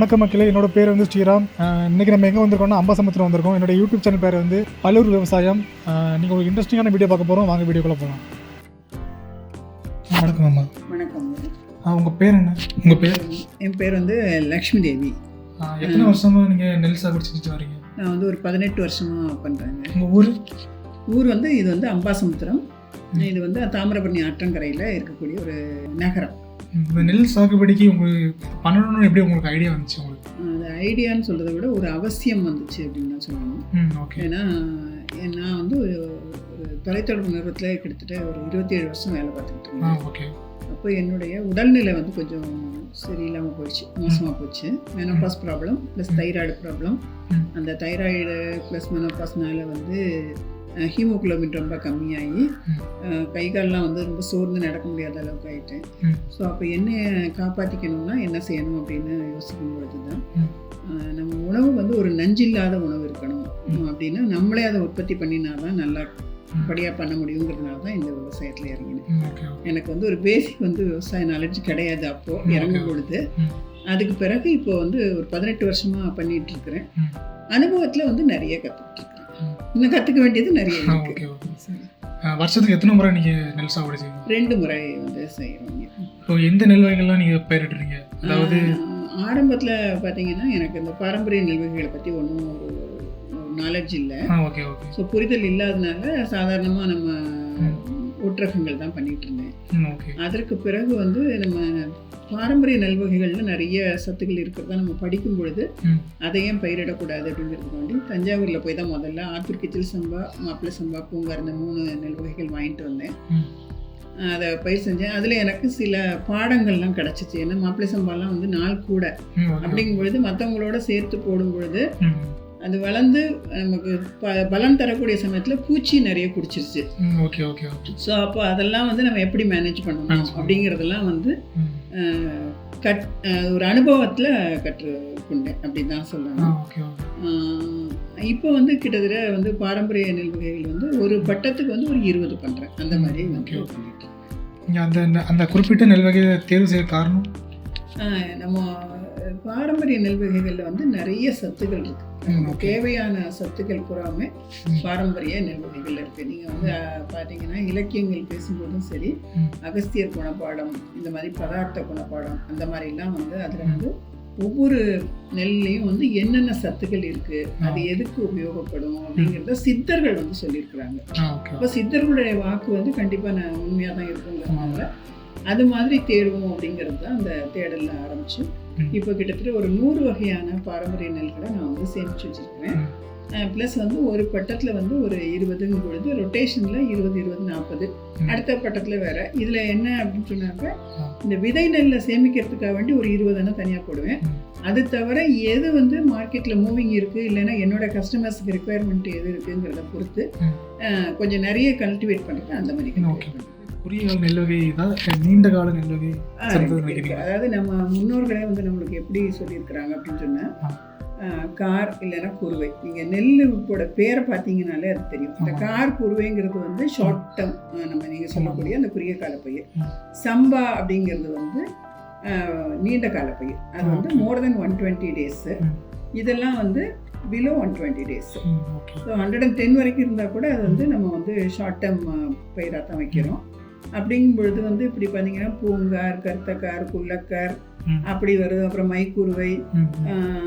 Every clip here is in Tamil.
வணக்கம் மக்களே. என்னோட பேர் வந்து ஸ்ரீராம். அஹ் இன்னைக்கு நம்ம எங்கே வந்திருக்கோம்னா அம்பாசமுத்திரம் வந்திருக்கோம். என்னோட யூடியூப் சேனல் பேர் வந்து பல்லூர் விவசாயம். நீங்கள் ஒரு இன்ட்ரெஸ்டிங்கான வீடியோ பார்க்க போகிறோம் வாங்க வீடியோக்குள்ளே போகலாம் வணக்கம் அம்மா. வணக்கம். உங்கள் பேர் என்ன? உங்கள் பேர்? என் பேர் வந்து லக்ஷ்மி தேவி எத்தனை வருஷமாக நீங்கள் நெல் சாகுபடி செஞ்சுட்டு வரீங்க? நான் வந்து ஒரு பதினெட்டு வருஷமாக பண்ணுறேங்க உங்கள் ஊர்? ஊர் வந்து இது வந்து அம்பாசமுத்திரம். இது வந்து தாமிரபரணி ஆற்றங்கரையில் இருக்கக்கூடிய ஒரு நகரம். இந்த நெல் சாகுபடிக்கு உங்களுக்கு பண்ணணும்னு எப்படி உங்களுக்கு ஐடியா வந்துச்சு உங்களுக்கு? அது ஐடியான்னு சொல்கிறத விட ஒரு அவசியம் வந்துச்சு அப்படின்னு தான் சொல்லணும். ஓகே ஏன்னா நான் வந்து ஒரு தொலைத்தொடர்பு நிறுவனத்தில் கிட்டத்தட்ட ஒரு இருபத்தேழு வருஷம் வேலை பார்த்துக்கிட்டு இருந்தேன். ஓகே அப்போ என்னுடைய உடல்நிலை வந்து கொஞ்சம் சரியில்லாமல் போயிடுச்சு மோசமாக போச்சு. Menopause problem plus thyroid problem. அந்த தைராய்டு ப்ளஸ் மெனோபாஸ்னால வந்து ஹீமோகுளோபின் ரொம்ப கம்மியாகி ம். அஹ், கை கால்லாம் வந்து ரொம்ப சோர்ந்து நடக்க முடியாத அளவுக்கு ஆயிட்டேன் ம். ஸோ அப்போ என்ன காப்பாற்றிக்கணும்னா என்ன செய்யணும் அப்படின்னு யோசிக்கும் பொழுது தான் நம்ம உணவு வந்து ஒரு நஞ்சில்லாத உணவு இருக்கணும். அப்படின்னா நம்மளே அதை உற்பத்தி பண்ணினா தான் நல்லா. படியாக பண்ண முடியுங்கிறதுனால தான் இந்த விவசாயத்தில் இறங்கினேன் எனக்கு வந்து ஒரு பேசிக் வந்து விவசாய நாலேஜ் கிடையாது அப்போ ம், இறங்கும். பொழுது. அதுக்கு பிறகு இப்போ வந்து ஒரு பதினெட்டு வருஷமா பண்ணிட்டு இருக்கிறேன் ம். அனுபவத்துல வந்து நிறைய ம். இன்னும் கத்துக்க வேண்டியது நிறைய ஓகே ஓகே வருஷத்துக்கு எத்தனை முறை நீங்கள் நெல் சாகுபடி செய்வீங்க? ரெண்டு முறை வந்து செய்யறோங்க இப்போ எந்த நெல் வகைகள்லாம் நீங்கள் பயிரிடுறீங்க? அதாவது ஆரம்பத்துல பாத்தீங்கன்னா எனக்கு இந்த பாரம்பரிய நிகழ்வுகளை பத்தி ஒன்றும் ஒரு நாலேஜ் இல்லை. ஓகே ஓகே ஸோ புரிதல் இல்லாதனால சாதாரணமா நம்ம ம். ஊற்றகங்கள் தான் பண்ணிட்டு இருந்தேன். அதற்கு பிறகு வந்து நம்ம பாரம்பரிய நல்வகைகள்ல நிறைய சத்துக்கள் இருக்கிறதா நம்ம படிக்கும் பொழுது ம். அதை ஏன் பயிரிடக்கூடாது அப்படிங்கிறதுக்காண்டி தஞ்சாவூரில் போய் தான் முதல்ல ஆத்தூர் கிச்சில் சம்பா மாப்பிள்ளை சம்பா பூங்கார் இந்த மூணு நெல் வகைகள் வாங்கிட்டு வந்தேன். அதை பயிர் செஞ்சேன். அதில் எனக்கு சில பாடங்கள்லாம் கிடச்சிச்சு. ஏன்னா மாப்பிள்ளை சம்பாலாம் வந்து நாள் கூட. அப்படிங்கும் பொழுது மற்றவங்களோட சேர்த்து போடும் பொழுது அது வளர்ந்து நமக்கு ப பலன் தரக்கூடிய சமயத்தில் பூச்சி நிறைய குடிச்சிருச்சு. ஓகே ஓகே ஓகே ஸோ அப்போ அதெல்லாம் வந்து நம்ம எப்படி மேனேஜ் பண்ணணும். அப்படிங்கிறதெல்லாம் வந்து கட் ஒரு அனுபவத்தில் கற்றுக்கொண்டேன். அப்படி தான் சொல்லணும் இப்போ வந்து கிட்டத்தட்ட வந்து பாரம்பரிய நெல் வகைகள் வந்து ஒரு பட்டத்துக்கு வந்து ஒரு இருபது பண்ணுறேன் அந்த மாதிரி வந்து. நீங்கள் அந்த அந்த குறிப்பிட்ட நெல் வகையை தேர்வு செய்ய காரணம்? நம்ம பாரம்பரிய நெல் வகைகளில் வந்து நிறைய சத்துக்கள் இருக்கு. ம், நமக்கு okay. தேவையான சத்துக்கள் பூராமே ம். பாரம்பரிய நெல் வகைகள் இருக்கு நீங்க வந்து ஆஹ், பாத்தீங்கன்னா இலக்கியங்கள் பேசும்போதும் சரி. அகஸ்தியர் குணப்பாடம் இந்த மாதிரி பதார்த்த குணப்பாடம் அந்த மாதிரிலாம் வந்து அதுல. வந்து ஒவ்வொரு நெல்லையும் வந்து என்னென்ன சத்துக்கள் இருக்கு. அது எதுக்கு உபயோகப்படும் அப்படிங்கிறத சித்தர்கள் வந்து சொல்லியிருக்கிறாங்க அப்போ சித்தர்களுடைய வாக்கு வந்து கண்டிப்பாக நான் உண்மையாக தான் இருக்குங்கிறதுனால அது மாதிரி தேடுவோம் அப்படிங்கிறது தான் அந்த தேடலில் ஆரம்பிச்சு. இப்போ கிட்டத்தட்ட ஒரு நூறு வகையான பாரம்பரிய நெல்களை நான் வந்து சேமிச்சு வச்சிருக்கிறேன் ப்ளஸ் வந்து ஒரு பட்டத்தில் வந்து ஒரு இருபதுங்கும் பொழுது ரொட்டேஷனில் இருபது இருபது நாற்பது. அடுத்த பட்டத்தில் வேற இதில் என்ன அப்படின்னு சொன்னாக்க. இந்த விதை நெல்லை சேமிக்கிறதுக்காக வேண்டி ஒரு இருபது தனியாக போடுவேன். அது தவிர எது வந்து மார்க்கெட்டில் மூவிங் இருக்குது இல்லைன்னா என்னோட கஸ்டமர்ஸுக்கு ரெக்குயர்மெண்ட் எது இருக்குங்கிறத பொறுத்து கொஞ்சம் நிறைய கல்டிவேட் பண்ணிட்டு அந்த மாதிரி. குறுகிய கால நெல் வகை தான் நீண்ட கால நெல் வகை? அதாவது நம்ம முன்னோர்களே வந்து நம்மளுக்கு எப்படி சொல்லியிருக்கிறாங்க அப்படின்னு சொன்னா ஆ. அஹ், கார் இல்லைன்னா குருவை நீங்கள் நெல்லுக்கோட பேரை பார்த்தீங்கனாலே அது தெரியும் இந்த. கார் குருவைங்கிறது வந்து ஷார்ட் டேர்ம் நம்ம நீங்கள் சொல்லக்கூடிய அந்த குறுகிய கால பயிர். சம்பா அப்படிங்கிறது வந்து நீண்ட கால பயிர் அது வந்து. More than one twenty days. இதெல்லாம் வந்து below one twenty days so hundred and ten வரைக்கும் இருந்தால் கூட அது வந்து நம்ம வந்து ஷார்ட் டேர்ம் பயிராக தான் வைக்கிறோம் அப்படிங்கும் பொழுது வந்து இப்படி பார்த்தீங்கன்னா பூங்கார் கருத்தக்கார் குள்ளக்கார். அப்படி வருது. அப்புறம் மைக்குருவை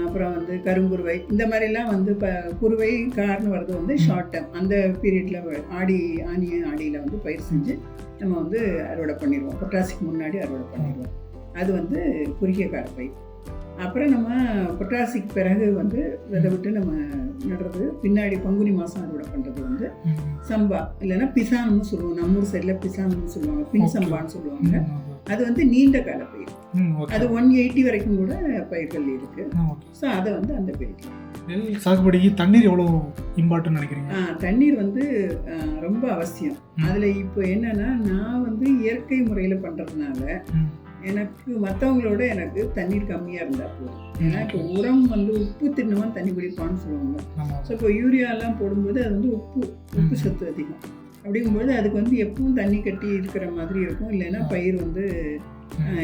அப்புறம் வந்து கருங்குருவை. இந்த மாதிரிலாம் வந்து இப்போ குருவை கார்னு வர்றது வந்து. ஷார்ட் டேர்ம் அந்த பீரியடில் ஆடி ஆனிய ஆடியில் வந்து பயிர் செஞ்சு நம்ம வந்து அறுவடை பண்ணிடுவோம். பொட்டாசிக்கு முன்னாடி அறுவடை பண்ணிடுவோம். அது வந்து குறுகிய கால பயிர். அப்புறம் நம்ம பொட்டாசிக்கு பிறகு வந்து விதை விட்டு நம்ம நடுறது. பின்னாடி பங்குனி மாதம் அறுவடை பண்ணுறது வந்து. சம்பா. இல்லைன்னா பிசானம்னு சொல்லுவோம். நம்ம ஊர் சைடில் பிசானம்னு சொல்லுவாங்க. பின். சம்பான்னு சொல்லுவாங்க. அது வந்து நீண்ட கால பயிர். அது ஒன் எயிட்டி வரைக்கும் கூட பயிர்கள் இருக்கு. ஸோ அதை வந்து அந்த பயிர்கள் நெல் சாகுபடிக்கு தண்ணீர் எவ்வளோ இம்பார்ட்டன் நினைக்கிறீங்க? ஆ, தண்ணீர் வந்து ரொம்ப அவசியம். அதில் இப்போ என்னன்னா நான் வந்து இயற்கை முறையில் பண்ணுறதுனால எனக்கு மற்றவங்களோட எனக்கு தண்ணீர் கம்மியாக இருந்தால் போதும். ஏன்னா இப்போ உரம் வந்து உப்பு தின்னமாக தண்ணி குடிப்பான்னு சொல்லுவாங்க. ஸோ இப்போ யூரியாலாம் போடும்போது அது வந்து உப்பு உப்பு சத்து அதிகம். அப்படிங்கும்போது அதுக்கு வந்து எப்பவும் தண்ணி கட்டி இருக்கிற மாதிரி இருக்கும். இல்லைன்னா பயிர் வந்து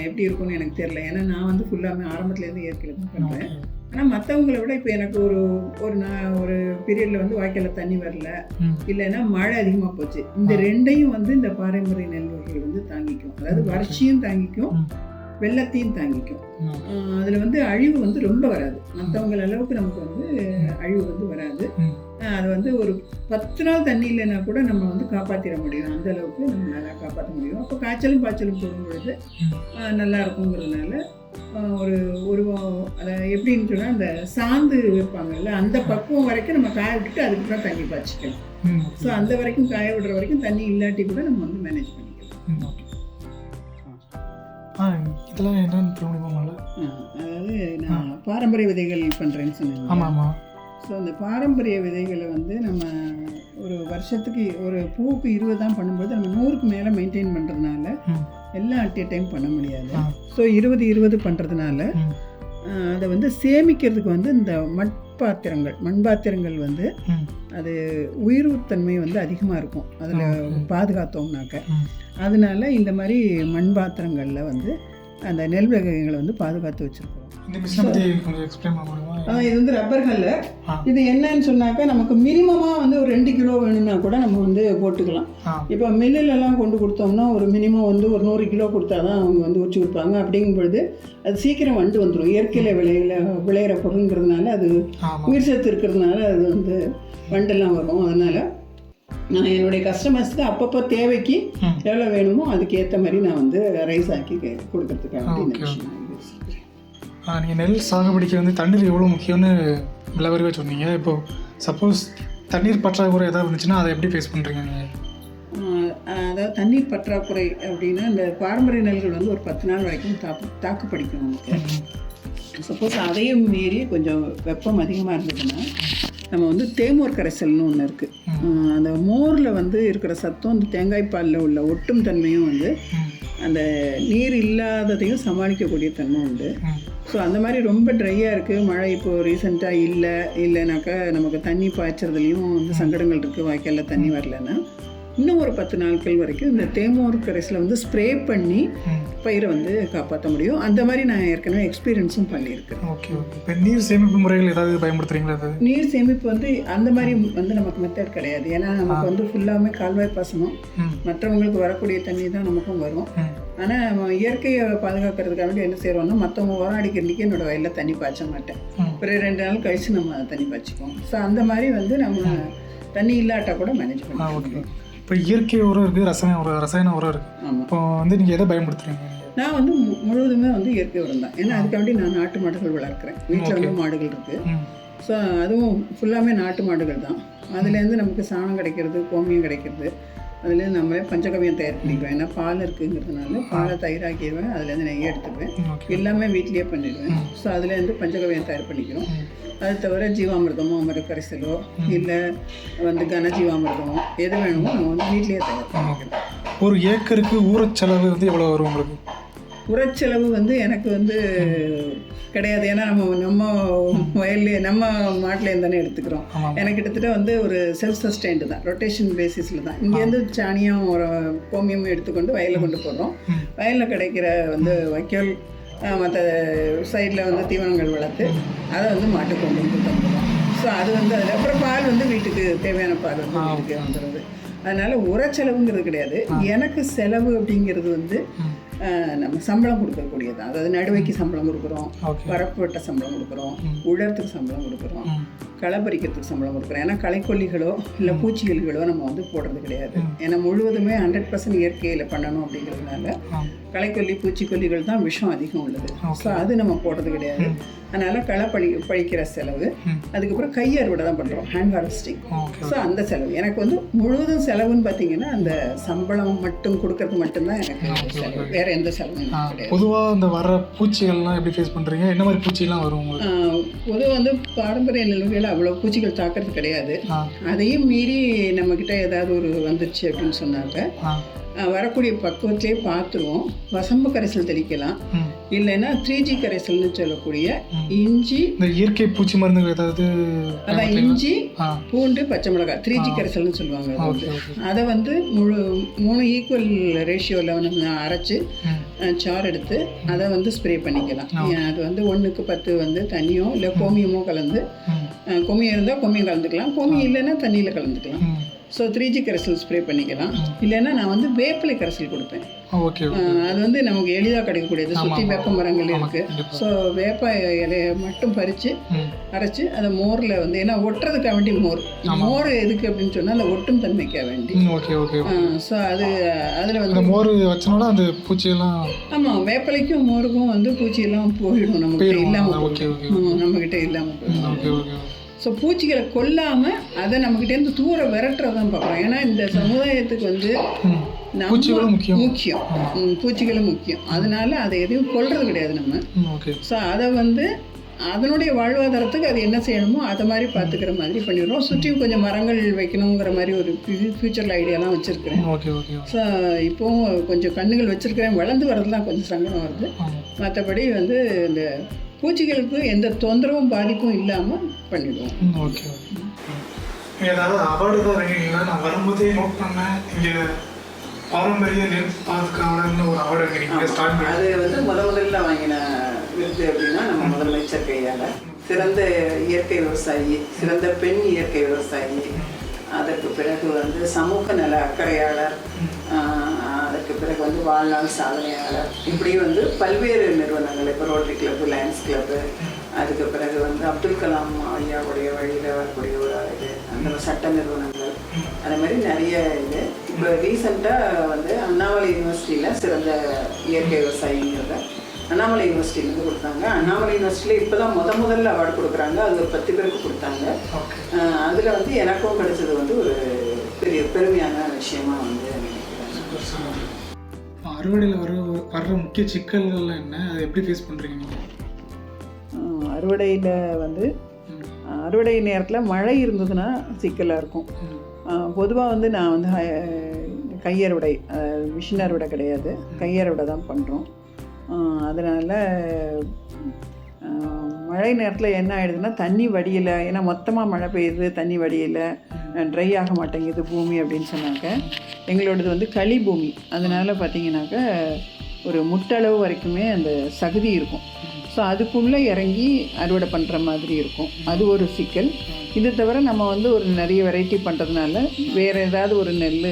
எப்படி இருக்கும்னு எனக்கு தெரியல. ஏன்னா நான் வந்து ஃபுல்லாமே ஆரம்பத்துலேருந்து இயற்கையில் தான் பண்ணுறேன் ஆனால் மற்றவங்கள விட இப்போ எனக்கு ஒரு ஒரு நான் ஒரு பீரியடில் வந்து வாய்க்கால தண்ணி வரல. இல்லைன்னா மழை அதிகமாக போச்சு. இந்த ரெண்டையும் வந்து இந்த பாரம்பரிய நெல் வகைகள் வந்து தாங்கிக்கும். அதாவது. வறட்சியும் தாங்கிக்கும். வெள்ளத்தையும் தாங்கிக்கும். அதில் வந்து அழிவு வந்து ரொம்ப வராது. மற்றவங்கள அளவுக்கு நமக்கு வந்து அழிவு வந்து வராது. அது வந்து ஒரு பத்து நாள் தண்ணி இல்லைன்னா கூட நம்ம வந்து காப்பாற்றிட முடியும். அந்த அளவுக்கு நம்ம நல்லா காப்பாற்ற முடியும். அப்போ காய்ச்சலும் பாய்ச்சலும் போடும் பொழுது ம். அஹ் நல்லா இருக்குங்கிறதுனால ஒரு ஒரு வா- அதை எப்படின்னு சொன்னால் அந்த சாந்து வைப்பாங்கல்ல அந்த பக்குவம் வரைக்கும் நம்ம காய விட்டுட்டு அதுக்கப்புறம் தண்ணி பாய்ச்சிக்கலாம். ஸோ அந்த வரைக்கும் காய விடுற வரைக்கும் தண்ணி இல்லாட்டி கூட நம்ம வந்து மேனேஜ் பண்ணிக்கலாம். ஆ இதெல்லாம் என்னன்னு சொல்ல முடியுமா அதாவது நான் பாரம்பரிய விதைகள் பண்ணுறேன்னு சொன்னேன் ஆமாம் ஆமாம் ஸோ அந்த பாரம்பரிய விதைகளை வந்து நம்ம ஒரு வருஷத்துக்கு ஒரு பூவுக்கு இருபது தான் பண்ணும்போது நம்ம நூறுக்கு மேலே மெயின்டைன் பண்ணுறதுனால. எல்லாம் அட் டைம் பண்ண முடியாது. ஸோ இருபது இருபது பண்ணுறதுனால. அதை வந்து சேமிக்கிறதுக்கு வந்து இந்த மண்பாத்திரங்கள் மண்பாத்திரங்கள் வந்து ம். அது உயிர்வுத்தன்மை வந்து அதிகமாக இருக்கும் அதில். பாதுகாத்தோம்னாக்க. அதனால இந்த மாதிரி மண்பாத்திரங்களில் வந்து அந்த நெல் வகைகளை வந்து பாதுகாத்து வச்சுருக்கோம் இந்த மிஷினை பற்றி கொஞ்சம் எக்ஸ்பிளைன் பண்ண முடியுமா? அதான் இது வந்து ரப்பர் கல்லு. இது என்னன்னு சொன்னாக்கா நமக்கு மினிமமாக வந்து ஒரு ரெண்டு கிலோ வேணும்னா கூட நம்ம வந்து போட்டுக்கலாம். இப்போ மில்லுலலாம் கொண்டு கொடுத்தோம்னா ஒரு மினிமம் வந்து ஒரு நூறு கிலோ கொடுத்தா தான் அவங்க வந்து உச்சி கொடுப்பாங்க. அப்படிங்கும் பொழுது அது சீக்கிரம் வண்டு வந்துடும் இயற்கையில் விளையில விளையிற பொருளுங்கிறதுனால அது உயிர் சத்து இருக்கிறதுனால அது வந்து வண்டெல்லாம் வரும். அதனால் நான் என்னுடைய கஸ்டமர்ஸ்க்கு அப்பப்போ தேவைக்கு. எவ்வளோ வேணுமோ அதுக்கு ஏற்ற மாதிரி நான் வந்து ரைஸ் ஆக்கி கொடுக்கறதுக்காக நீங்கள் நெல் சாகுபடிக்கு வந்து தண்ணீர் எவ்வளோ முக்கியம்னு விளவரவே சொன்னீங்க. இப்போ சப்போஸ் தண்ணீர் பற்றாக்குறை ஏதாவது வந்துச்சுன்னா அதை எப்படி ஃபேஸ் பண்ணுறீங்க நீங்கள் அதாவது தண்ணீர் பற்றாக்குறை அப்படின்னா இந்த பாரம்பரிய நெல்கள் வந்து ஒரு பத்து நாள் வரைக்கும் தாக்கு தாக்கு பிடிக்கும் நமக்கு சப்போஸ் அதையும் மீறி கொஞ்சம் வெப்பம் அதிகமாக இருந்ததுன்னா நம்ம வந்து தேமோர் கரைசல்னு ஒன்று இருக்குது அந்த மோரில் வந்து இருக்கிற சத்தம் அந்த தேங்காய் பாலில் உள்ள ஒட்டும் தன்மையும் வந்து அந்த நீர் இல்லாததையும் சமாளிக்கக்கூடிய தன்மை உண்டு. ஸோ அந்த மாதிரி ரொம்ப ட்ரையாக இருக்குது மழை இப்போ ரீசெண்டாக இல்லை. இல்லைனாக்கா நமக்கு தண்ணி பாய்ச்சறதுலையும் வந்து சங்கடங்கள் இருக்குது வாய்க்காலில் தண்ணி வரலன்னா. இன்னும் ஒரு பத்து நாட்கள் வரைக்கும் இந்த தேமோர் கரைசலை வந்து ஸ்ப்ரே பண்ணி பயிரை வந்து காப்பாற்ற முடியும். அந்த மாதிரி நான் ஏற்கனவே எக்ஸ்பீரியன்ஸும் பண்ணியிருக்கேன் ஓகே ஓகே. இப்போ நீர் சேமிப்பு முறைகள் ஏதாவது பயன்படுத்துறீங்களா நீர் சேமிப்பு வந்து அந்த மாதிரி வந்து நமக்கு மெத்தட் கிடையாது. ஏன்னா நமக்கு வந்து ஃபுல்லாமே கால்வாய் பாசனம். மற்றவங்களுக்கு வரக்கூடிய தண்ணி தான் நமக்கும் வரும். ஆனால் இயற்கையை பாதுகாக்கிறதுக்காக வேண்டி என்ன செய்கிறோம்னா மற்றவங்க உரம் அடிக்கிறதுக்கு என்னோட வயலில் தண்ணி பாய்ச்ச மாட்டேன். ஒரு ரெண்டு நாள் கழித்து நம்ம தண்ணி பாய்ச்சிக்குவோம். ஸோ அந்த மாதிரி வந்து நம்ம தண்ணி இல்லாட்டா கூட மேனேஜ் பண்ணலாம் ஓகே இப்போ இயற்கை உரம் இருக்குது ரசாயன உரம் ரசாயன உரம் இருக்குது இப்போ வந்து நீங்கள் எதை பயன்படுத்துறீங்க? நான் வந்து முழுவதுமே வந்து இயற்கை உரம் தான். ஏன்னா அதுக்காண்டி நான் நாட்டு மாடுகள் வளர்க்குறேன். வீட்டில் வந்து மாடுகள் இருக்குது ஸோ அதுவும் ஃபுல்லாமே நாட்டு மாடுகள் தான். அதுலேருந்து நமக்கு சாணம் கிடைக்கிறது கோமியம் கிடைக்கிறது. அதுலேருந்து நம்மளே பஞ்சகவியம் தயார் பண்ணிக்குவேன் ஏன்னா பால் இருக்குங்கிறதுனால பாலை தயிராக்கிடுவேன் அதுலேருந்து நெய் எடுத்துக்குவேன் எல்லாமே வீட்லேயே பண்ணிடுவேன். ஸோ அதுலேருந்து பஞ்சகவியம் தயார் பண்ணிக்கிறோம். அது தவிர ஜீவாமிர்தமோ அமிர்தக்கரைசலோ இல்லை வந்து கனஜீவாமிர்தமோ எது வேணுமோ நம்ம வந்து வீட்லேயே தயார் பண்ணிக்கலாம் ஒரு ஏக்கருக்கு ஊரச் செலவு வந்து எவ்வளோ வரும் உங்களுக்கு? உரச்செலவு வந்து எனக்கு வந்து கிடையாது. ஏன்னா நம்ம நம்ம வயல்லே நம்ம மாட்டிலேருந்து தானே எடுத்துக்கிறோம். எனக்கு கிட்டத்தட்ட வந்து ஒரு செல்ஃப் சஸ்டைன்டு தான் ரொட்டேஷன் பேசிஸில் தான். இங்கேருந்து சாணியும் ஒரு கோமியமும் எடுத்துக்கொண்டு வயலில் கொண்டு போடுறோம். வயலில் கிடைக்கிற வந்து வைக்கோல் மற்ற சைடில் வந்து தீவனங்கள் வளர்த்து அதை வந்து மாட்டுக்கு கொண்டு வந்து தந்துடுவோம் ஸோ அது வந்து அதில் அப்புறம் பால் வந்து வீட்டுக்கு தேவையான பால் வந்து வீட்டுக்கே வந்துடுது. அதனால் உரச்செலவுங்கிறது கிடையாது. எனக்கு செலவு அப்படிங்கிறது வந்து நம்ம சம்பளம் கொடுக்கக்கூடியது. அதாவது நடுவைக்கு சம்பளம் கொடுக்குறோம் வரப்பு வெட்ட சம்பளம் கொடுக்குறோம் ம். உழறதுக்கு சம்பளம் கொடுக்குறோம் களை பறிக்கிறதுக்கு சம்பளம் கொடுக்குறோம். ஏன்னா களைக்கொல்லிகளோ இல்லை பூச்சிக்கொல்லிகளோ நம்ம வந்து போடுறது கிடையாது. ஏன்னா முழுவதுமே ஹண்ட்ரட் பர்சன்ட் இயற்கையில் பண்ணணும் அப்படிங்கிறதுனால களைக்கொல்லி பூச்சிக்கொல்லிகள் தான் விஷம் அதிகம் உள்ளது. ஸோ அது நம்ம போடுறது கிடையாது. அதனால களை பழி பழிக்கிற செலவு அதுக்கப்புறம் கை அறுவடை தான் பண்ணுறோம் ஹேண்ட் ஹார்வெஸ்டிங் ஸோ அந்த செலவு. எனக்கு வந்து முழுவதும் செலவுன்னு பார்த்தீங்கன்னா அந்த சம்பளம் மட்டும் கொடுக்கறது மட்டும்தான் எனக்கு செலவு. வேற எந்த செலவும் கிடையாது. பொதுவாக இந்த வர பூச்சிகள்லாம் எப்படி ஃபேஸ் பண்ணுறீங்க என்ன மாதிரி பூச்சிலாம் வரும் பொதுவாக வந்து பாரம்பரிய நிலவுகளில் அவ்வளோ பூச்சிகள் தாக்குறது கிடையாது. அதையும் மீறி நம்மக்கிட்ட ஏதாவது ஒரு வந்துருச்சு அப்படின்னு சொன்னாக்க அஹ், வரக்கூடிய பக்குவத்திலே பார்த்துருவோம். வசம்பு கரைசல் தெளிக்கலாம். இல்லைன்னா த்ரீ ஜி கரைசல்னு சொல்லக்கூடிய. இஞ்சி இந்த இயற்கை பூச்சி மருந்துகள் ஏதாவது அதான் இஞ்சி பூண்டு பச்சை மிளகாய் த்ரீ ஜி கரைசல்னு சொல்லுவாங்க அது. வந்து. முழு மூணு ஈக்குவல் ரேஷியோவில் நம்ம அரைச்சி சாறு எடுத்து அதை வந்து ஸ்ப்ரே பண்ணிக்கலாம். அது வந்து ஒன்றுக்கு பத்து வந்து தண்ணியோ இல்லை கோமியமோ கலந்து கோமியம் இருந்தால் கோமியம் கலந்துக்கலாம். கோமியம் இல்லைன்னா தண்ணியில் கலந்துக்கலாம். ஸோ த்ரீ ஜி கரைசல் ஸ்ப்ரே பண்ணிக்கலாம். இல்லைன்னா நான் வந்து வேப்பிலை கரைசல் கொடுப்பேன். ஓகே அது வந்து நமக்கு எளிதாக கிடைக்கக்கூடியது. சுற்றி வேப்ப மரங்கள் இருக்குது ஸோ வேப்ப இலையை மட்டும் பறித்து அரைச்சி அதை மோரில் வந்து ஏன்னா ஒட்டுறதுக்காக வேண்டி மோர். மோர் எதுக்கு அப்படின்னு சொன்னால் அந்த ஒட்டும் தன்மைக்காக வேண்டி. ஓகே ஓகே ஸோ அது அதில் வந்து மோர் வச்சனால அந்த பூச்சியெல்லாம் ஆமாம் வேப்பிலைக்கும் மோருக்கும் வந்து பூச்சியெல்லாம் போயிடும். நமக்கு இல்லாமல் நம்மக்கிட்ட இல்லாமல் போயிடும். ஸோ பூச்சிகளை கொல்லாமல் அதை நம்மக்கிட்டேருந்து தூர விரட்டுறதான் பார்க்குறோம். ஏன்னா இந்த சமுதாயத்துக்கு வந்து பூச்சிகளும் முக்கியம். பூச்சிகளும் முக்கியம். அதனால அதை எதையும் கொல்றது கிடையாது நம்ம. ஸோ அதை வந்து அதனுடைய வாழ்வாதாரத்துக்கு அது என்ன செய்யணுமோ அதை மாதிரி பார்த்துக்கிற மாதிரி பண்ணிடுறோம். சுற்றியும் கொஞ்சம் மரங்கள் வைக்கணுங்கிற மாதிரி ஒரு ஃப்யூச்சரில் ஐடியாலாம் வச்சுருக்கிறேன். ஸோ இப்போவும் கொஞ்சம் கண்ணுகள் வச்சுருக்கிறேன். வளர்ந்து வரதுலாம் கொஞ்சம் சங்கடம் வருது. மற்றபடி வந்து இந்த பூச்சிகளுக்கு எந்த தொந்தரவும் பாதிப்பும் இல்லாமல் பண்ணிடுவோம். Okay okay. ஏதாவது அவார்டு தான் நான் வரும்போதே நோட் பண்ணேன். இங்கே பாரம்பரிய நெல் பாதுகாவலர்னு ஒரு அவார்டு இருக்கீங்க ஸ்டார்ட் அது வந்து முத முதல்ல வாங்கின விருது அப்படின்னா நம்ம முதலமைச்சர் கையால். சிறந்த இயற்கை விவசாயி சிறந்த பெண் இயற்கை விவசாயி. அதற்கு பிறகு வந்து சமூக நல அக்கறையாளர் அதற்கு பிறகு வந்து வாழ்நாள் சாதனையாளர். இப்படி வந்து பல்வேறு நிறுவனங்கள் இப்போ ரோட்டரி கிளப்பு லயன்ஸ் கிளப்பு அதுக்கு பிறகு வந்து அப்துல் கலாம் ஐயாவுடைய வழியில் வரக்கூடிய ஒரு இது அந்த சட்ட நிறுவனங்கள். அந்த மாதிரி நிறைய இது. இப்போ ரீசெண்டாக வந்து அண்ணாமலை யூனிவர்சிட்டியில் சிறந்த இயற்கை விவசாயிங்கிறத அண்ணாமலை யூனிவர்சிட்டிலேருந்து கொடுத்தாங்க. அண்ணாமலை யூனிவர்சிட்டியில் இப்போ தான் முத முதல்ல அவார்டு கொடுக்குறாங்க. அது ஒரு பத்து பேருக்கு கொடுத்தாங்க. அதில் வந்து எனக்கும் கிடைச்சது வந்து ஒரு பெரிய பெருமையான விஷயமா வந்து நினைக்கிறேன் அறுவடையில் வர வர்ற முக்கிய சிக்கல்கள் என்ன? அதை எப்படி ஃபேஸ் பண்ணுறீங்க நீங்கள் அறுவடையில் வந்து அறுவடை நேரத்தில் மழை இருந்ததுன்னா சிக்கலாக இருக்கும். பொதுவாக வந்து நான் வந்து கையறுவடை மிஷின் அறுவடை கிடையாது. கையறுவடை தான் பண்ணுறோம் அதனால் மழை நேரத்தில் என்ன ஆயிடுதுன்னா தண்ணி வடியலை. ஏன்னா மொத்தமாக மழை பெய்யுது தண்ணி வடியலை. ட்ரை ஆக மாட்டேங்குது பூமி அப்படின்னு சொன்னாக்க எங்களோடது வந்து களி பூமி. அதனால் பார்த்தீங்கன்னாக்க ஒரு முட்டளவு வரைக்குமே அந்த சகுதி இருக்கும். ஸோ அதுக்குள்ளே இறங்கி அறுவடை பண்ணுற மாதிரி இருக்கும். அது ஒரு சிக்கல். இது தவிர நம்ம வந்து ஒரு நிறைய வெரைட்டி பண்ணுறதுனால வேறு ஏதாவது ஒரு நெல்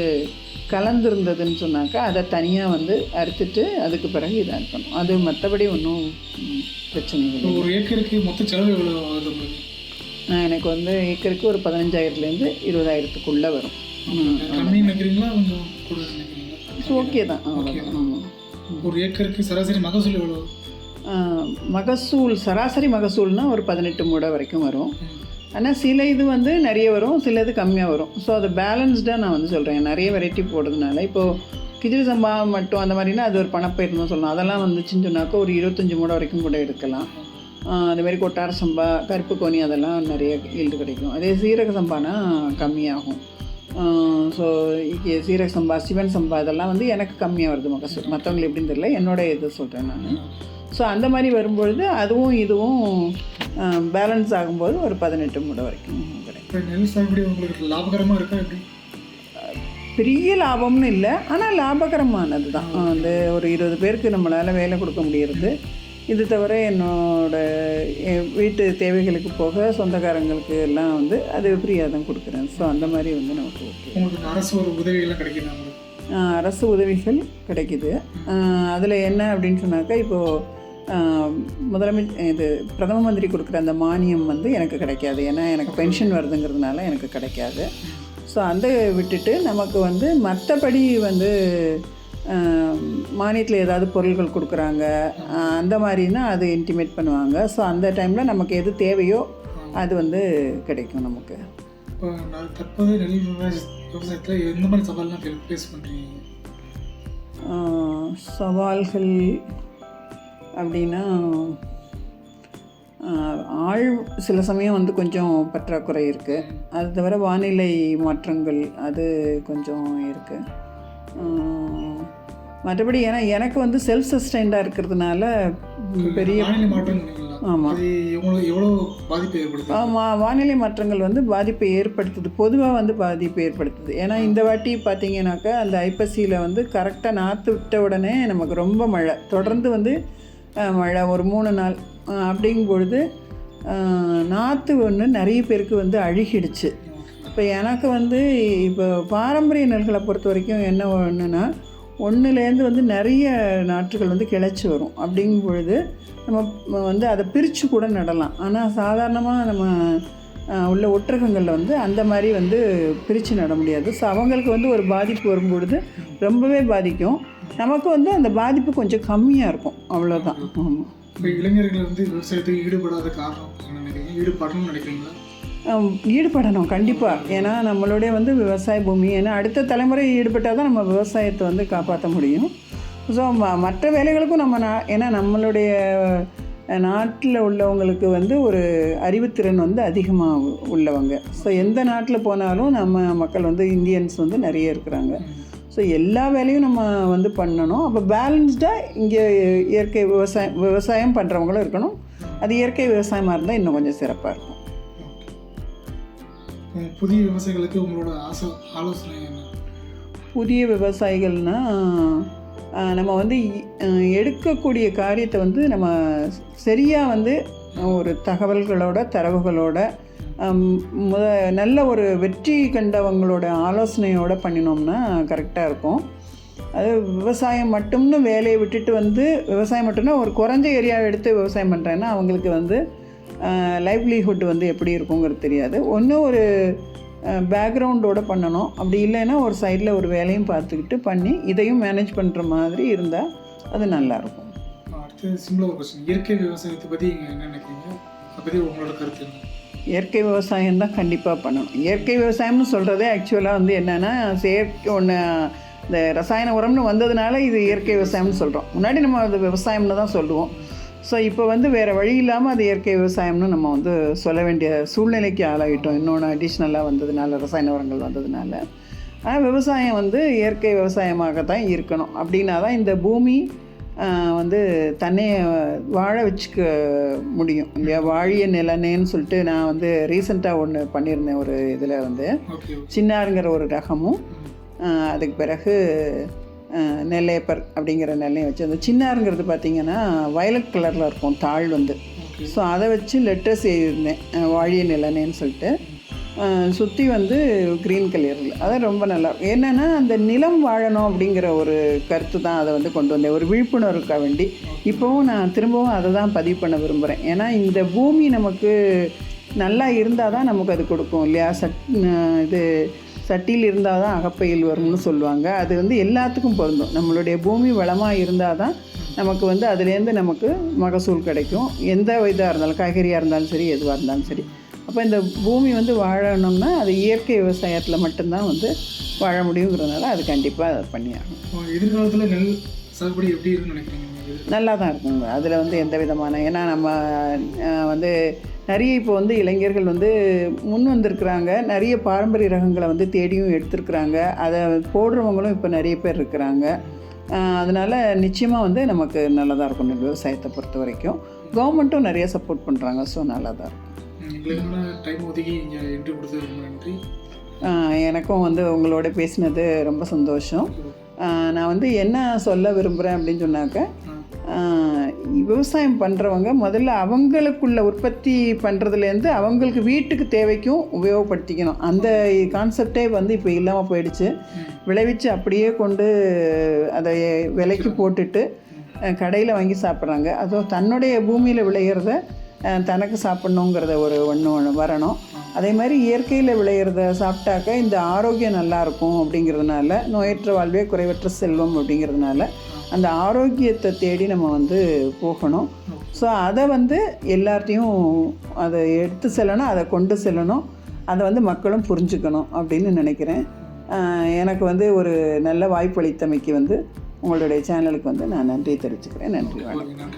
கலந்துருந்ததுன்னு சொன்னாக்கா அதை தனியாக வந்து அறுத்துட்டு அதுக்கு பிறகு இதை அறுக்கணும் அது மற்றபடி ஒன்றும் பிரச்சனை இல்லை. ஒரு ஏக்கருக்கு மொத்த செலவு எவ்வளோ எனக்கு வந்து ஏக்கருக்கு ஒரு பதினஞ்சாயிரத்துலேருந்து இருபதாயிரத்துக்குள்ளே வரும். ஓகே. தான். ஒரு ஏக்கருக்கு சராசரி மகசூல் எவ்வளோ மகசூல் சராசரி மகசூல்னா ஒரு பதினெட்டு மூடை வரைக்கும் வரும். ஆனால் சில இது வந்து நிறைய வரும் சில இது கம்மியாக வரும். ஸோ அது பேலன்ஸ்டாக நான் வந்து சொல்கிறேன் நிறைய வெரைட்டி போடுறதுனால. இப்போது கிஜிலி சம்பா மட்டும் அந்த மாதிரினா அது ஒரு பணப்பயிர்னு சொல்லலாம். அதெல்லாம் வந்துச்சுன்னு சொன்னாக்கா ஒரு இருபத்தஞ்சி மூடை வரைக்கும் கூட எடுக்கலாம். ஆஹ், கொட்டார சம்பா கருப்பு கோணி அதெல்லாம் நிறைய ஈல்டு கிடைக்கும். அதே சீரக சம்பானா கம்மியாகும். ஸோ சீரக சம்பா சிவன் சம்பா இதெல்லாம் வந்து எனக்கு கம்மியாக வருது மகசூல் மற்றவங்களுக்கு எப்படின்னு தெரியல என்னோட இது சொல்கிறேன் நான். ஸோ அந்த மாதிரி வரும்பொழுது அதுவும் இதுவும் பேலன்ஸ் ஆகும்போது ஒரு பதினெட்டு மூடை வரைக்கும் கிடைக்கும். இப்போ நெல் சாகுபடி உங்களுக்கு லாபகரமாக இருக்கா எப்படி? பெரிய லாபம்னு இல்லை ஆனால் லாபகரமானது தான் வந்து ஒரு இருபது பேருக்கு நம்மளால் வேலை கொடுக்க முடியறது. இது தவிர என்னோட என் வீட்டு தேவைகளுக்கு போக சொந்தக்காரங்களுக்கு எல்லாம் வந்து அது ஃப்ரீயாக தான் கொடுக்குறேன். ஸோ அந்த மாதிரி வந்து நமக்கு ஓகே. உங்களுக்கு அரசு ஒரு உங்களுக்கு ஆஹ் அரசு உதவிகள் கிடைக்குது. அதில் என்ன அப்படின்னு சொன்னாக்கா இப்போது முதலமை இது பிரதம மந்திரி கொடுக்குற அந்த மானியம் வந்து எனக்கு கிடைக்காது. ஏன்னா எனக்கு பென்ஷன் வருதுங்கிறதுனால எனக்கு கிடைக்காது. ஸோ அந்த விட்டுட்டு நமக்கு வந்து மற்றபடி வந்து மானியத்தில் ஏதாவது பொருள்கள் கொடுக்குறாங்க. அந்த மாதிரினா அது இன்டிமேட் பண்ணுவாங்க. ஸோ அந்த டைமில் நமக்கு எது தேவையோ அது வந்து கிடைக்கும் நமக்கு. இப்போ நான் தற்போது நெல் விவசாய விவசாயத்தில் எந்த மாதிரி சவால்லாம் ஃபேஸ் பண்ணுறீங்க ஆஹ் சவால்கள் அப்படின்னா ஆள் சில சமயம் வந்து கொஞ்சம் பற்றாக்குறை இருக்குது அது தவிர வானிலை மாற்றங்கள் அது கொஞ்சம் இருக்குது மற்றபடி ஏன்னா எனக்கு வந்து செல்ஃப் சஸ்டைண்டாக இருக்கிறதுனால பெரிய வானிலை மாற்றம் சொன்னீங்களா? ஆமா. அது எவ்வளவு எவ்வளோ பாதிப்பு ஏற்படுத்தும் ஆமாம் வானிலை மாற்றங்கள் வந்து பாதிப்பை ஏற்படுத்துது. பொதுவாக வந்து பாதிப்பை ஏற்படுத்துது. ஏன்னா இந்த வாட்டி பார்த்தீங்கன்னாக்கா அந்த ஐப்பசியில் வந்து கரெக்டாக நாற்று விட்ட உடனே நமக்கு ரொம்ப மழை. தொடர்ந்து வந்து மழை ஒரு மூணு நாள். அப்படிங்கும் பொழுது நாற்று ஒன்று நிறைய பேருக்கு வந்து அழுகிடுச்சு. இப்போ எனக்கு வந்து இப்போ பாரம்பரிய நெல்களை பொறுத்த வரைக்கும் என்ன ஒன்றுன்னா ஒன்றுலேருந்து வந்து நிறைய நாற்றுகள் வந்து கிளச்சி வரும். அப்படிங்கும் பொழுது நம்ம வந்து அதை பிரித்து கூட நடலாம். ஆனால் சாதாரணமாக நம்ம உள்ள ஒற்றகங்களில் வந்து அந்த மாதிரி வந்து பிரித்து நட முடியாது. ஸோ அவங்களுக்கு வந்து ஒரு பாதிப்பு வரும்பொழுது ரொம்பவே பாதிக்கும். நமக்கு வந்து அந்த பாதிப்பு கொஞ்சம் கம்மியாக இருக்கும். அவ்வளோதான் ஆமாம் இப்போ இளைஞர்கள் வந்து விவசாயத்துக்கு ஈடுபடாத காரணம் ஈடுபடணும்னு நினைக்கிறீங்களா? ஈடுபடணும் கண்டிப்பாக ஏன்னா நம்மளுடைய வந்து விவசாய பூமி. ஏன்னா அடுத்த தலைமுறை ஈடுபட்டால் தான் நம்ம விவசாயத்தை வந்து காப்பாற்ற முடியும். ஸோ மற்ற வேலைகளுக்கும் நம்ம நா ஏன்னா நம்மளுடைய நாட்டில் உள்ளவங்களுக்கு வந்து ஒரு அறிவுத்திறன் வந்து அதிகமாக உள்ளவங்க. ஸோ எந்த நாட்டில் போனாலும் நம்ம மக்கள் வந்து இந்தியன்ஸ் வந்து நிறைய இருக்கிறாங்க. ஸோ எல்லா வேலையும் நம்ம வந்து பண்ணணும். அப்போ பேலன்ஸ்டாக இங்கே இயற்கை விவசாயம் விவசாயம் பண்ணுறவங்களும் இருக்கணும். அது இயற்கை விவசாயமாக இருந்தால் இன்னும் கொஞ்சம் சிறப்பாக இருக்கும். புதிய விவசாயிகளுக்கு உங்களோட ஆசை ஆலோசனை என்ன? புதிய விவசாயிகள்னால் நம்ம வந்து எடுக்கக்கூடிய காரியத்தை வந்து நம்ம சரியாக வந்து ஒரு தகவல்களோட தரவுகளோட முத நல்ல ஒரு வெற்றி கண்டவங்களோட ஆலோசனையோடு பண்ணினோம்னா கரெக்டாக இருக்கும். அது விவசாயம் மட்டும்னு வேலையை விட்டுட்டு வந்து விவசாயம் மட்டும்னா ஒரு குறைஞ்ச ஏரியாவை எடுத்து விவசாயம் பண்ணுறேன்னா அவங்களுக்கு வந்து லைவ்லிஹுட் வந்து எப்படி இருக்குங்கிறது தெரியாது. ஒன்று ஒரு பேக்ரவுண்டோட பண்ணணும். அப்படி இல்லைன்னா ஒரு சைடில் ஒரு வேலையும் பார்த்துக்கிட்டு பண்ணி இதையும் மேனேஜ் பண்ணுற மாதிரி இருந்தால் அது நல்லாயிருக்கும் அடுத்து சிம்பிளாக ஒரு கொஸ்டின் இயற்கை விவசாயத்தை பற்றி நீங்கள் என்ன நினைக்கிறீங்க? அதை பற்றி உங்களோட கருத்து என்ன? இயற்கை விவசாயம் தான் கண்டிப்பாக பண்ணணும். இயற்கை விவசாயம்னு சொல்கிறதே ஆக்சுவலாக வந்து என்னென்னா செயற்கை ஒன்று இந்த ரசாயன உரம்னு வந்ததுனால இது இயற்கை விவசாயம்னு சொல்கிறோம் முன்னாடி நம்ம அது விவசாயம்னு தான் சொல்லுவோம். ஸோ இப்போ வந்து வேறு வழி இல்லாமல் அது இயற்கை விவசாயம்னு நம்ம வந்து சொல்ல வேண்டிய சூழ்நிலைக்கு ஆளாகிட்டோம் இன்னொன்று அடிஷ்னலாக வந்ததுனால ரசாயன உரங்கள் வந்ததுனால. ஆனால் விவசாயம் வந்து இயற்கை விவசாயமாக தான் இருக்கணும். அப்படின்னா தான் இந்த பூமி வந்து தன்னைய வாழ வச்சுக்க முடியும். இல்லையா வாழிய நிலனேன்னு சொல்லிட்டு நான் வந்து ரீசெண்டாக ஒன்று பண்ணியிருந்தேன் ஒரு இதில் வந்து. சின்னாருங்கிற ஒரு ரகமும் அதுக்கு பிறகு ஆஹ், நெல்லேப்பர் அப்படிங்கிற நெல்லையும் வச்சு அந்த சின்னாருங்கிறது பார்த்தீங்கன்னா வயலட் கலரில் இருக்கும் தாள் வந்து. ஸோ அதை வச்சு லெட்டர்ஸ் எழுதியிருந்தேன். வாழிய நிலனேன்னு சொல்லிட்டு. சுற்றி வந்து க்ரீன் கலரில் அது ரொம்ப நல்லா என்னென்னா அந்த நிலம் வாழணும் அப்படிங்கிற ஒரு கருத்து தான் அதை வந்து கொண்டு வந்தேன். ஒரு விழிப்புணர்வுக்காக வேண்டி. இப்போவும் நான் திரும்பவும் அதை தான் பதிவு பண்ண விரும்புகிறேன் ஏன்னா இந்த பூமி நமக்கு நல்லா இருந்தால் தான் நமக்கு அது கொடுக்கும் இல்லையா? சட் இது சட்டியில் இருந்தால் தான் அகப்பையில் வரும்னு சொல்லுவாங்க. அது வந்து எல்லாத்துக்கும் பொருந்தும். நம்மளுடைய பூமி வளமாக இருந்தால் தான் நமக்கு வந்து அதுலேருந்து நமக்கு மகசூல் கிடைக்கும். எந்த இதாக இருந்தாலும் காய்கறியாக இருந்தாலும் சரி எதுவாக இருந்தாலும் சரி. அப்போ இந்த பூமி வந்து வாழணும்னா அது இயற்கை விவசாயத்தில் மட்டும்தான் வந்து வாழ முடியுங்கிறதுனால அது கண்டிப்பாக அதை பண்ணியாகணும். இப்போ எதிர்காலத்தில் நெல் சாகுபடி எப்படி இருக்குன்னு நினைக்கிறீங்க? நல்லா தான் இருக்குங்க. அதில் வந்து எந்த விதமான ஏன்னா நம்ம வந்து நிறைய இப்போ வந்து இளைஞர்கள் வந்து முன் வந்திருக்கிறாங்க நிறைய பாரம்பரிய ரகங்களை வந்து தேடியும் எடுத்திருக்கிறாங்க. அதை போடுறவங்களும் இப்போ நிறைய பேர் இருக்கிறாங்க. அதனால நிச்சயமாக வந்து நமக்கு நல்லதாக இருக்கும் இந்த விவசாயத்தை பொறுத்த வரைக்கும். கவர்மெண்ட்டும் நிறைய சப்போர்ட் பண்ணுறாங்க ஸோ நல்லா தான் இருக்கும் எனக்கும் வந்து உங்களோட பேசினது ரொம்ப சந்தோஷம். நான் வந்து என்ன சொல்ல விரும்புகிறேன் அப்படின்னு சொன்னாக்க விவசாயம் பண்ணுறவங்க முதல்ல அவங்களுக்குள்ள உற்பத்தி பண்ணுறதுலேருந்து அவங்களுக்கு வீட்டுக்கு தேவைக்கும் உபயோகப்படுத்திக்கணும். அந்த கான்செப்டே வந்து இப்போ இல்லாமல் போயிடுச்சு. விளைவிச்சு அப்படியே கொண்டு அதை விலைக்கு போட்டுட்டு கடையில் வாங்கி சாப்பிட்றாங்க. அதுவும் தன்னுடைய பூமியில் விளையிறத தனக்கு சாப்பிட்ணுங்கிறத ஒரு ஒன்று ஒன்று வரணும். அதே மாதிரி இயற்கையில் விளையிறத சாப்பிட்டாக்க இந்த ஆரோக்கியம் நல்லாயிருக்கும் அப்படிங்கிறதுனால நோயற்ற வாழ்வே குறைவற்ற செல்வம் அப்படிங்கிறதுனால அந்த ஆரோக்கியத்தை தேடி நம்ம வந்து போகணும். ஸோ அதை வந்து எல்லார்ட்டையும் அதை எடுத்து செல்லணும் அதை கொண்டு செல்லணும் அதை வந்து மக்களும் புரிஞ்சுக்கணும் அப்படின்னு நினைக்கிறேன். எனக்கு வந்து ஒரு நல்ல வாய்ப்பளித்தமைக்கு வந்து உங்களுடைய சேனலுக்கு வந்து நான் நன்றி தெரிவிச்சுக்கிறேன். நன்றி வணக்கம்.